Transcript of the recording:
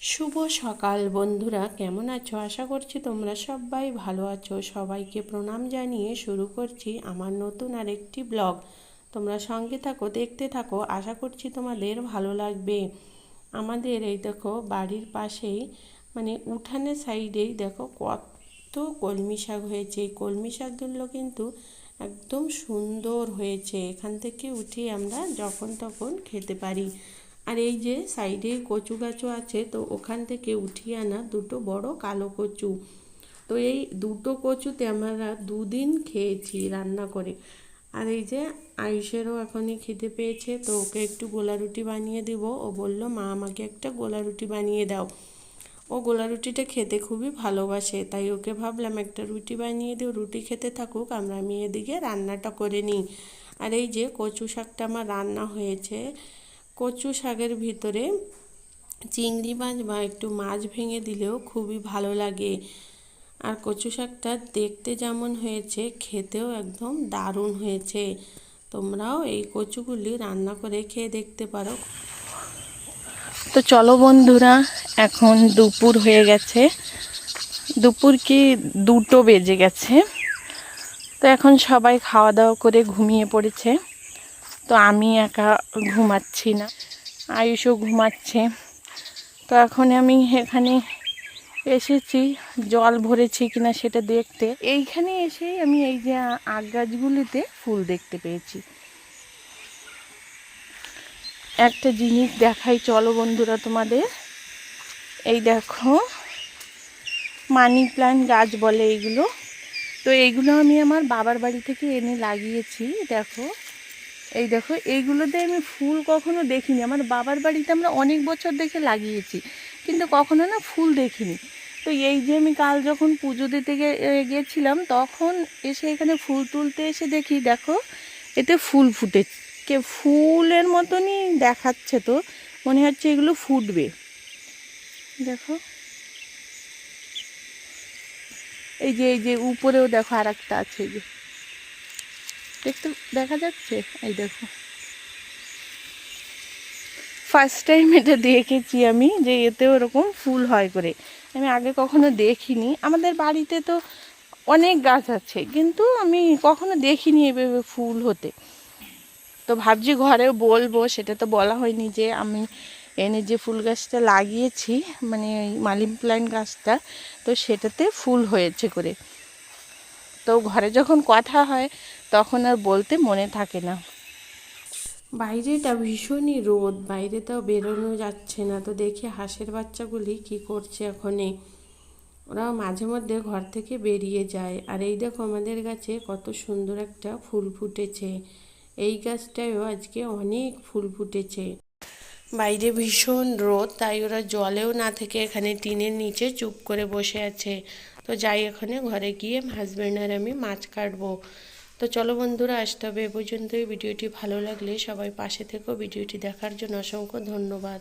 শুভ সকাল, বন্ধুরা। কেমন আছো? আশা করছি তোমরা সবাই ভালো আছো। সবাইকে প্রণাম জানিয়ে শুরু করছি আমার নতুন আরেকটি ব্লগ। তোমরা সঙ্গে থাকো, দেখতে থাকো। আশা করছি তোমাদের ভালো লাগবে। আমাদের এই দেখো, বাড়ির পাশেই মানে উঠানের সাইডেই দেখো, কত কলমি শাক হয়েছে। এই কলমি শাকগুলো কিন্তু একদম সুন্দর হয়েছে। এখান থেকে উঠে আমরা যখন তখন খেতে পারি। আর এই যে সাইডে কচু গাছও আছে, তো ওখান থেকে উঠিয়ে আনা দুটো বড় কালো কচু। তো এই দুটো কচুতে আমরা দুদিন খেয়েছি রান্না করে। আর এই যে আয়ুষেরও এখনই খিদে পেয়েছে, তো ওকে একটু গোলা রুটি বানিয়ে দিব। ও বলল, মা, আমাকে একটা গোলা রুটি বানিয়ে দাও। ও গোলা রুটিটা খেতে খুবই ভালোবাসে, তাই ওকে ভাবলাম একটা রুটি বানিয়ে দিও, রুটি খেতে থাকুক, আমরা আমি এদিকে রান্নাটা করে নিই। আর এই যে কচু শাকটা আমার রান্না হয়েছে কচু শাকের ভিতরে চিংড়ি মাছ বা একটু মাছ ভেঙে দিলেও খুবই ভালো লাগে। আর কচু শাকটা দেখতে যেমন হয়েছে, খেতেও একদম দারুণ হয়েছে। তোমরাও এই কচুগুলি রান্না করে খেয়ে দেখতে পারো। তো চলো বন্ধুরা, এখন দুপুর হয়ে গেছে। দুপুর কি দুটো বেজে গেছে। তো এখন সবাই খাওয়া দাওয়া করে ঘুমিয়ে পড়েছে। তো আমি একা ঘুমাচ্ছি না। আয়ুষও ঘুমাচ্ছে। তো এখন আমি এখানে এসেছি, জল ভরেছি কিনা সেটা দেখতে। এইখানে এসেই আমি এই যে আগ গাছগুলিতে ফুল দেখতে পেয়েছি। একটা জিনিস দেখাই, চলো বন্ধুরা তোমাদের। এই দেখো, মানি প্ল্যান্ট গাছ বলে এইগুলো। তো এইগুলো আমি আমার বাবার বাড়ি থেকে এনে লাগিয়েছি, দেখো। এই দেখো, এইগুলোতে আমি ফুল কখনো দেখিনি। আমার বাবার বাড়িতে আমরা অনেক বছর দেখে লাগিয়েছি, কিন্তু কখনো না ফুল দেখিনি। তো এই যে আমি কাল যখন পুজো দিতে গিয়েছিলাম তখন এসে এখানে ফুল তুলতে এসে দেখি, দেখো, এতে ফুল ফুটে কে ফুলের মতনই দেখাচ্ছে তো, মনে হচ্ছে এগুলো ফুটবে। দেখো। এই যে এই যে, উপরেও দেখো আর একটা আছে যে। দেখতে, দেখা যাচ্ছে? এই দেখো। ফার্স্ট টাইম এটা দেখেছি আমি, যে এতে ওরকম ফুল হয় করে। আমি আগে কখনো দেখিনি। আমাদের বাড়িতে তো অনেক গাছ আছে, কিন্তু আমি কখনো দেখিনি এভাবে ফুল হতে। তো ভাবছি ঘরেও বলব, সেটা তো বলা হয়নি যে আমি এনে যে ফুল গাছটা লাগিয়েছি মানে ওই মালিম প্ল্যান্ট গাছটা, তো সেটাতে ফুল হয়েছে করে। তো ঘরে যখন কথা হয়, তখন আর বলতে মনে থাকে না। বাইরেটা ভীষণই রোদ বাইরে তাও বেরোনো যাচ্ছে না। তো দেখি হাঁসের বাচ্চাগুলি কি করছে এখনই ওরা মাঝে মধ্যে ঘর থেকে বেরিয়ে যায়। আর এই দেখো আমাদের গাছে কত সুন্দর একটা ফুল ফুটেছে। এই গাছটায়ও আজকে অনেক ফুল ফুটেছে। বাইরে ভীষণ রোদ, তাই ওরা জলেও না থেকে এখানে টিনের নিচে চুপ করে বসে আছে। তো যাই এখানে, ঘরে গিয়ে হাজব্যান্ড আর আমি মাছ কাটবো। তো চলো বন্ধুরা আসতে হবে এ পর্যন্তই। ভিডিওটি ভালো লাগলে সবাই পাশে থেকেও ভিডিওটি দেখার জন্য অসংখ্য ধন্যবাদ।